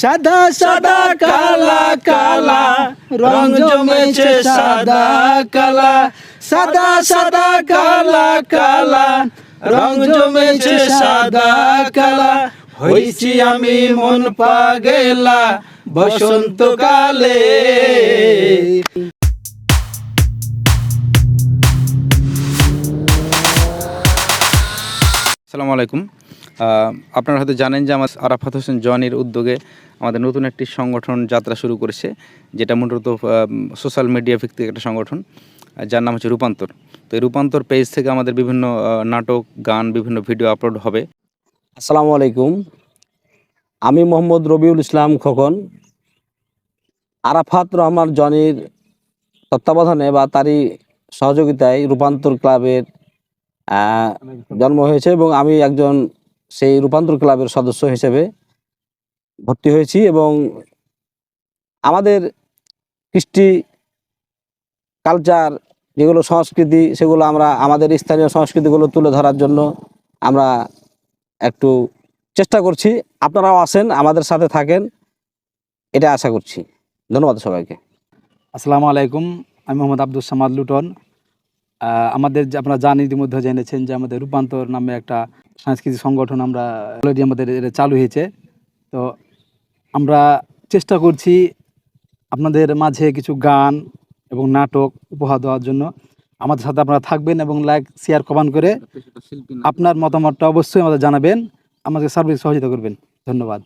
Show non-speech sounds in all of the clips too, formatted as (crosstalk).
সাদা সাদা, কালা কালা, রং জমেছে সাদা, কালা। সাদা সাদা, কালা কালা, রং জমেছে সাদা, কালা। হইছি আমি মন পাগেলা, বসন্তকালে। আসসালামু আলাইকুম। আপনারা হয়তো জানেন যে আমার আরাফাত হোসেন জনির উদ্যোগে আমাদের নতুন একটি সংগঠন যাত্রা শুরু করেছে, যেটা মূলত সোশ্যাল মিডিয়া ভিত্তিক একটা সংগঠন যার নাম হচ্ছে রূপান্তর। তো এই রূপান্তর পেজ থেকে আমাদের বিভিন্ন নাটক, গান, বিভিন্ন ভিডিও আপলোড হবে। আসসালামু আলাইকুম। আমি মোহাম্মদ রবিউল ইসলাম খোকন। আরাফাত রহমান জনির তত্ত্বাবধানে বা তারই সহযোগিতায় রূপান্তর ক্লাবের জন্ম হয়েছে এবং আমি একজন সেই রূপান্তর ক্লাবের সদস্য হিসেবে ভর্তি হয়েছি এবং আমাদের কৃষ্টি কালচার যেগুলো সংস্কৃতি, সেগুলো আমরা, আমাদের স্থানীয় সংস্কৃতিগুলো তুলে ধরার জন্য আমরা একটু চেষ্টা করছি। আপনারাও আসেন, আমাদের সাথে থাকেন, এটা আশা করছি। ধন্যবাদ সবাইকে। আসসালামু আলাইকুম, আমি মোহাম্মদ আব্দুল সামাদ লুটন। আমাদের আপনারা জান ইতিমধ্যে জেনেছেন যে আমাদের রূপান্তর নামে একটা সাংস্কৃতিক সংগঠন আমরা অলরেডি আমাদের এটা চালু হয়েছে। তো আমরা চেষ্টা করছি আপনাদের মাঝে কিছু গান এবং নাটক উপহার দেওয়ার জন্য। আমাদের সাথে আপনারা থাকবেন এবং লাইক শেয়ার কমান করে আপনার মতামতটা অবশ্যই আমাদের জানাবেন। আমাদের সার্ভিস সহযোগিতা করবেন। ধন্যবাদ।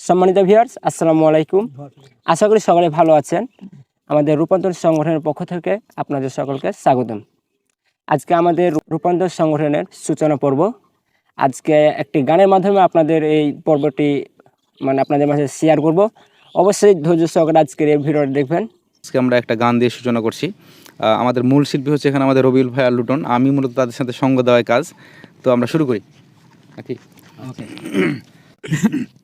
সম্মানিত ভিউয়ার্স আসসালামু আলাইকুম। আশা করি সকলে ভালো আছেন। আমাদের রূপান্তর সংগঠনের পক্ষ থেকে আপনাদের সকলকে স্বাগতম। আজকে আমাদের রূপান্তর সংগঠনের সূচনা পর্ব। আজকে একটি গানের মাধ্যমে আপনাদের এই পর্বটি মানে আপনাদের মাঝে শেয়ার করব। অবশ্যই ধৈর্য সহকারে আজকের এই ভিডিওটি দেখবেন। আজকে আমরা একটা গান দিয়ে সূচনা করছি। আমাদের মূল শিল্পী হচ্ছে এখানে আমাদের রবিউল ভাই আর লুটন। আমি মূলত তাদের সাথে সঙ্গ দেওয়ার কাজ। তো আমরা শুরু করি। নাকি? (clears throat)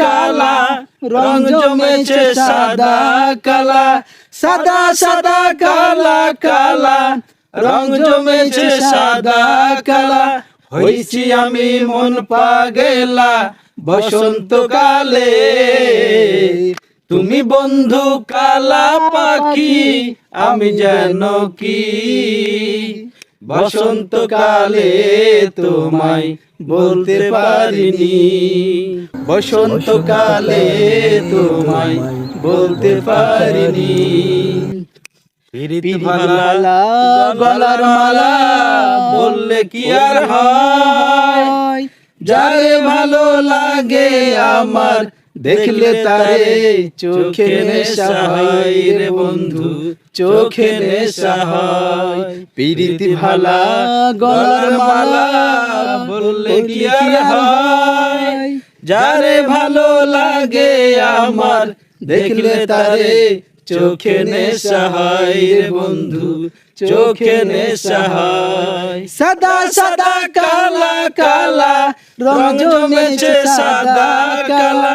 কালা, রং জমেছে সাদা কালা, সাদা সাদা কালা কালা, রং জমেছে সাদা কালা। হইছি আমি মন পাগেলা, বসন্তকালে। তুমি বন্ধু কালা পাখি, আমি যেন কি? বসন্তকালে তোমায় বলতে পারিনি। বসন্তকালে তোমায় বলতে পারিনি। গলার মালা বললে কি আর হয়? যারে ভালো লাগে আমার দেখলে তারে চোখে নেশা হয় রে বন্ধু। চোখে নেশা হয়। প্রীতি ভালা গলার মালা বললে কি আর হয়? যারে ভালো লাগে আমার দেখলে তারে চোখে নেশা হয় রে বন্ধু। চোখে নেশা হয়। সাদা সাদা কালা কালা রং জমেছে সাদা কালা।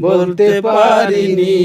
বলতে পারিনি।